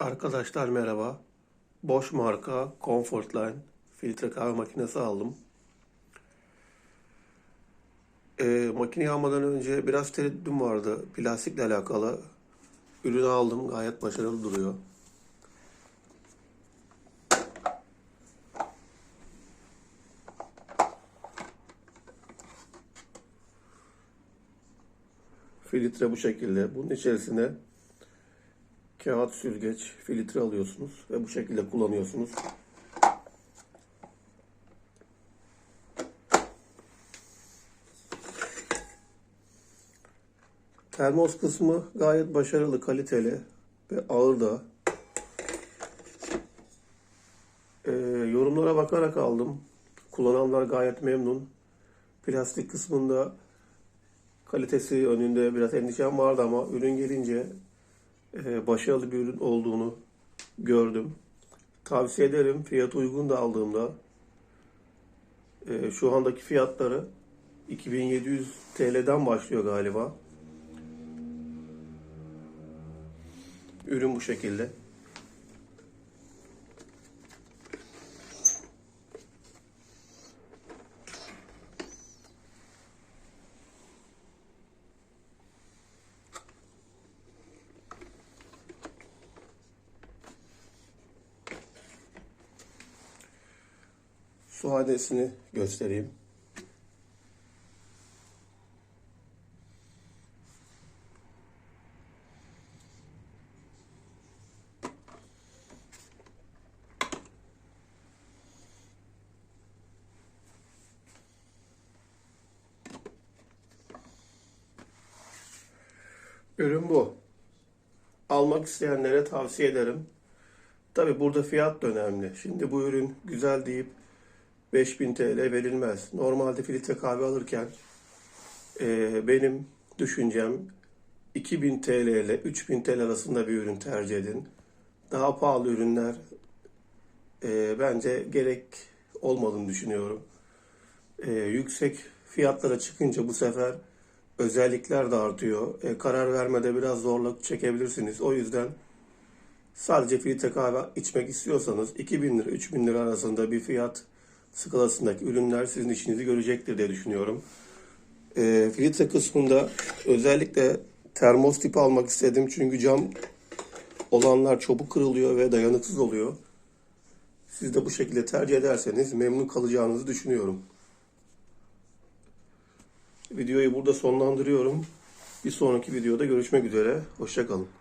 Arkadaşlar merhaba. Bosch marka Comfortline filtre kahve makinesi aldım. Ee, makineyi almadan önce biraz tereddütüm vardı plastikle alakalı. Ürünü aldım gayet başarılı duruyor. Filtre bu şekilde. Bunun içerisine kağıt süzgeç filtre alıyorsunuz ve bu şekilde kullanıyorsunuz. Termos kısmı gayet başarılı, kaliteli ve ağır da. Ee, yorumlara bakarak aldım. Kullananlar gayet memnun. Plastik kısmında kalitesi önünde biraz endişem vardı ama ürün gelince e, başarılı bir ürün olduğunu gördüm. Tavsiye ederim. Fiyat uygun da aldığımda. E, şu andaki fiyatları 2700 TL'den başlıyor galiba. Ürün bu şekilde. Su hadesini göstereyim. Ürün bu. Almak isteyenlere tavsiye ederim. Tabi burada fiyat da önemli. Şimdi bu ürün güzel deyip 5000 TL verilmez. Normalde filtre kahve alırken e, benim düşüncem 2000 TL ile 3000 TL arasında bir ürün tercih edin. Daha pahalı ürünler e, bence gerek olmadığını düşünüyorum. E, yüksek fiyatlara çıkınca bu sefer özellikler de artıyor. E, karar vermede biraz zorluk çekebilirsiniz. O yüzden sadece filtre kahve içmek istiyorsanız 2000 lira 3000 lira arasında bir fiyat skalasındaki ürünler sizin işinizi görecektir diye düşünüyorum. E, filtre kısmında özellikle termos tipi almak istedim çünkü cam olanlar çabuk kırılıyor ve dayanıksız oluyor. Siz de bu şekilde tercih ederseniz memnun kalacağınızı düşünüyorum. Videoyu burada sonlandırıyorum. Bir sonraki videoda görüşmek üzere. Hoşçakalın.